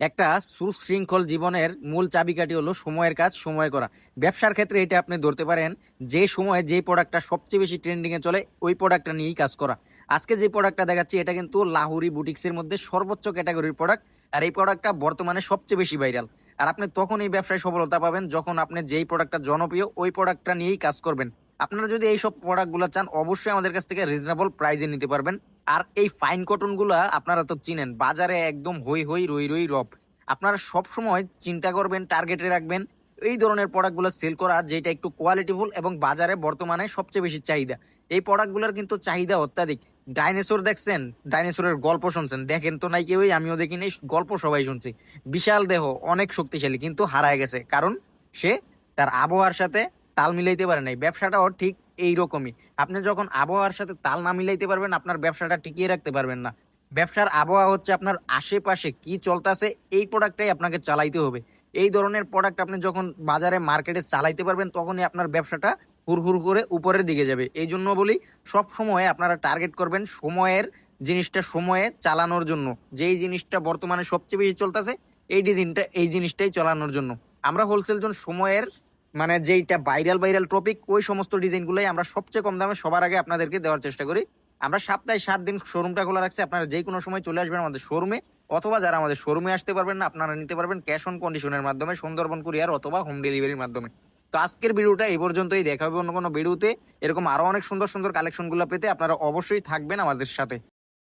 একটা সুশৃঙ্খল জীবনের মূল চাবিকাঠি হলো সময়ের কাজ, সময় করা। ব্যবসার ক্ষেত্রে এটা আপনি ধরতে পারেন, যে সময়ে যে প্রোডাক্টটা সবচেয়ে বেশি ট্রেন্ডিংয়ে চলে, ওই প্রোডাক্টটা নিয়েই কাজ করা। আজকে যে প্রোডাক্টটা দেখাচ্ছি, এটা কিন্তু লাহুরি বুটিক্সের মধ্যে সর্বোচ্চ ক্যাটাগরির প্রোডাক্ট আর এই প্রোডাক্টটা বর্তমানে সবচেয়ে বেশি ভাইরাল আর আপনি তখন এই ব্যবসায় সফলতা পাবেন যখন আপনি যেই প্রোডাক্টটা জনপ্রিয়, ওই প্রোডাক্টটা নিয়েই কাজ করবেন। আপনারা যদি এই সব প্রোডাক্টগুলো চান, অবশ্যই আমাদের কাছ থেকে রিজনেবল প্রাইজে নিতে পারবেন। আর এই ফাইন কটনগুলো আপনারা তো চিনেন, বাজারে একদম হই হই রই রই রব। আপনারা সব সময় চিন্তা করবেন টার্গেটে রাখবেন, এই ধরনের প্রোডাক্টগুলো সেল করা যেটা একটু কোয়ালিটিফুল এবং বাজারে বর্তমানে সবচেয়ে বেশি চাহিদা। এই প্রোডাক্টগুলোর কিন্তু চাহিদা অত্যাধিক। ডাইনোসর দেখছেন? ডাইনোসরের গল্প শুনছেন? দেখেন তো নাই কেউই আমিও দেখি দেখিনি গল্প সবাই শুনছি। বিশাল দেহ, অনেক শক্তিশালী, কিন্তু হারায় গেছে। কারণ সে তার আবহাওয়ার সাথে তাল মিলাইতে পারে নাই। ব্যবসাটাও ঠিক এই রকমই আপনি যখন আবহাওয়ার সাথে তাল না মিলাইতে পারবেন, আপনার ব্যবসাটা টিকিয়ে রাখতে পারবেন না। ব্যবসার আবহাওয়া হচ্ছে আপনার আশেপাশে কি চলতেছে, এই প্রোডাক্টটাই আপনাকে চালাইতে হবে। এই ধরনের প্রোডাক্ট আপনি যখন বাজারে মার্কেটে চালাইতে পারবেন, তখনই আপনার ব্যবসাটা হুড়হুড় করে উপরের দিকে যাবে। এই জন্য বলি, সব সময় আপনারা টার্গেট করবেন সময়ের জিনিসটা সময়ে চালানোর জন্য। যেই জিনিসটা বর্তমানে সবচেয়ে বেশি চলতেছে, এই ডিজাইনটা এই জিনিসটাই চালানোর জন্য। আমরা হোলসেল জন সময়ের মানে যেইটা ভাইরাল ভাইরাল টপিক ওই সমস্ত ডিজাইনগুলোই আমরা সবচেয়ে কম দামে সবার আগে আপনাদেরকে দেওয়ার চেষ্টা করি। আমরা সপ্তাহে সাত দিন শোরুমটা খোলা রাখছি। আপনারা যে কোনো সময় চলে আসবেন আমাদের শোরুমে অথবা যারা আমাদের শোরুমে আসতে পারবেন না, আপনারা নিতে পারবেন ক্যাশ অন কন্ডিশনের মাধ্যমে, সুন্দরবন কুরিয়ার অথবা হোম ডেলিভারির মাধ্যমে। তো আজকের ভিডিওটা এই পর্যন্তই। দেখা হবে অন্য কোনো ভিডিওতে। এরকম আরও অনেক সুন্দর সুন্দর কালেকশনগুলো পেতে আপনারা অবশ্যই থাকবেন আমাদের সাথে।